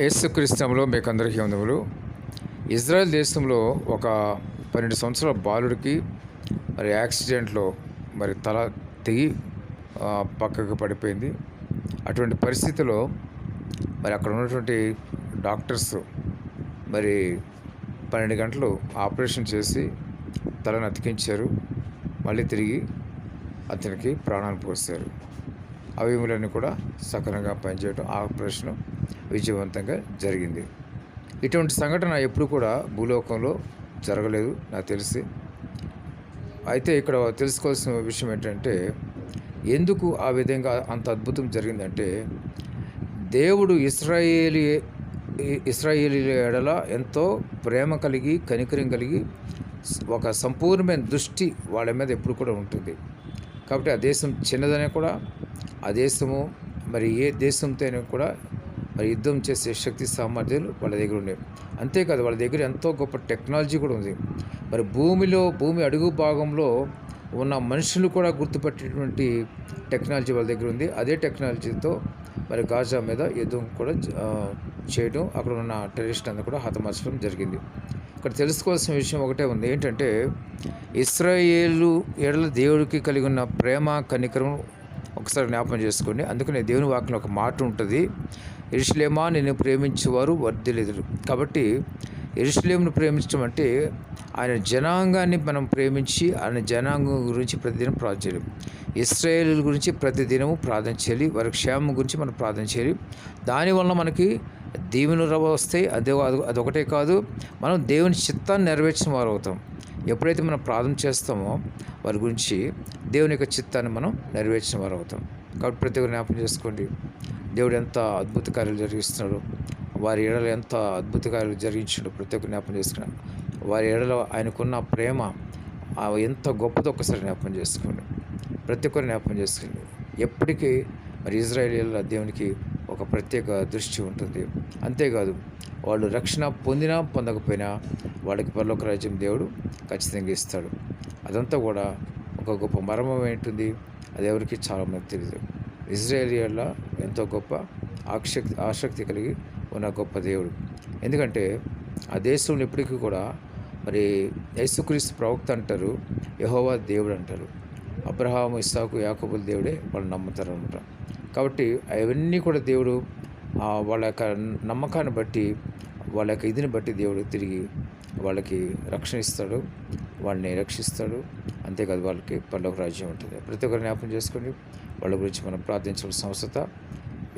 యేసుక్రీస్తులో మీకు అందరికీ వందములు. ఇజ్రాయెల్ దేశంలో ఒక పన్నెండు సంవత్సరాల బాలుడికి మరి యాక్సిడెంట్లో మరి తల తెగి పక్కకు పడిపోయింది. అటువంటి పరిస్థితిలో మరి అక్కడ ఉన్నటువంటి డాక్టర్స్ మరి పన్నెండు గంటలు ఆపరేషన్ చేసి తలను అతికించారు. మళ్ళీ తిరిగి అతనికి ప్రాణాలు పోస్తారు అవయములన్నీ కూడా సక్రమంగా పనిచేయడం ఆపరేషన్ విజయవంతంగా జరిగింది. ఇటువంటి సంఘటన ఎప్పుడు కూడా భూలోకంలో జరగలేదు నాకు తెలిసి. అయితే ఇక్కడ తెలుసుకోవాల్సిన విషయం ఏంటంటే ఎందుకు ఆ విధంగా అంత అద్భుతం జరిగిందంటే దేవుడు ఇస్రాయేలీ ఇస్రాయేలీల ఎడల ఎంతో ప్రేమ కలిగి కనికరం కలిగి ఒక సంపూర్ణమైన దృష్టి వాళ్ళ మీద ఎప్పుడు కూడా ఉంటుంది. కాబట్టి ఆ దేశం చిన్నదనే కూడా ఆ దేశము మరి ఏ దేశంతో కూడా మరి యుద్ధం చేసే శక్తి సామర్థ్యాలు వాళ్ళ దగ్గర ఉండేవి అంతేకాదు వాళ్ళ దగ్గర ఎంతో గొప్ప టెక్నాలజీ కూడా ఉంది. మరి భూమిలో భూమి అడుగు భాగంలో ఉన్న మనుషులు కూడా గుర్తుపట్టేటువంటి టెక్నాలజీ వాళ్ళ దగ్గర ఉంది. అదే టెక్నాలజీతో మరి గాజా మీద యుద్ధం కూడా చేయడం అక్కడ ఉన్న టెర్రరిస్ట్ అంతా కూడా హతమార్చడం జరిగింది. ఇక్కడ తెలుసుకోవాల్సిన విషయం ఒకటే ఉంది. ఏంటంటే ఇస్రాయేలు ఏడల దేవుడికి కలిగి ఉన్న ప్రేమ కనికరం ఒకసారి జ్ఞాపకం చేసుకోండి. అందుకనే దేవుని వాక్యం ఒక మాట ఉంటుంది. ఎరుషులేమా నేను ప్రేమించేవారు వర్ధిల్లేదురు. కాబట్టి ఎరుషులేమును ప్రేమించడం అంటే ఆయన జనాంగాన్ని మనం ప్రేమించి ఆయన జనాంగం గురించి ప్రతిదినం ప్రార్థన చేయాలి. ఇస్రాయేల్ గురించి ప్రతిదినము ప్రార్థన చేయాలి. వారి క్షేమం గురించి మనం ప్రార్థన చేయాలి. దానివల్ల మనకి దీవెనలు వస్తాయి. అదే అది- అదొకటే కాదు మనం దేవుని చిత్తాన్ని నెరవేర్చిన వారు అవుతాం. ఎప్పుడైతే మనం ప్రార్థన చేస్తామో వారి గురించి దేవుని యొక్క చిత్తాన్ని మనం నెరవేర్చిన వారు అవుతాం. కాబట్టి ప్రతి ఒక్కరు జ్ఞాపకం చేసుకోండి. దేవుడు ఎంత అద్భుత కార్యాలు జరిగిస్తున్నాడు. వారి ఎడల ఎంత అద్భుత కార్యాలు జరిగించాడు ప్రతి ఒక్క జ్ఞాపం చేసుకున్నాడు వారి ఎడల ఆయనకున్న ప్రేమ ఆ ఎంత గొప్పదో ఒకసారి జ్ఞాపకం చేసుకోండి ప్రతి ఒక్కరు జ్ఞాపకం చేసుకోండి ఎప్పటికీ మరి ఇజ్రాయేలీల దేవునికి ఒక ప్రత్యేక దృష్టి ఉంటుంది. అంతేకాదు వాళ్ళు రక్షణ పొందినా పొందకపోయినా వాళ్ళకి పరలోక రాజ్యం దేవుడు ఖచ్చితంగా ఇస్తాడు. అదంతా కూడా ఒక గొప్ప మర్మం ఏంటుంది? అది ఎవరికి చాలామంది తెలియదు ఇజ్రాయేలియల్ల ఎంతో గొప్ప ఆసక్తి ఆసక్తి కలిగి ఉన్న గొప్ప దేవుడు. ఎందుకంటే ఆ దేశంలో ఇప్పటికీ కూడా మరి యేసుక్రీస్తు ప్రవక్త అంటారు యహోవా దేవుడు అంటారు. అబ్రహాం ఇస్సాకు యాకబుల్ దేవుడే వాళ్ళు నమ్ముతారు అనమాట కాబట్టి అవన్నీ కూడా దేవుడు వాళ్ళ యొక్క నమ్మకాన్ని బట్టి వాళ్ళ యొక్క ఇదిని బట్టి దేవుడు తిరిగి వాళ్ళకి రక్షణ ఇస్తాడు. వాళ్ళని రక్షిస్తాడు. అంతేకాదు వాళ్ళకి పల్లొక రాజ్యం ఉంటుంది. ప్రతి ఒక్కరు జ్ఞాపకం చేసుకోండి. వాళ్ళ గురించి మనం ప్రార్థించాల్సిన అవసరత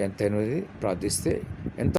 ఎంతైనది ప్రార్థిస్తే ఎంత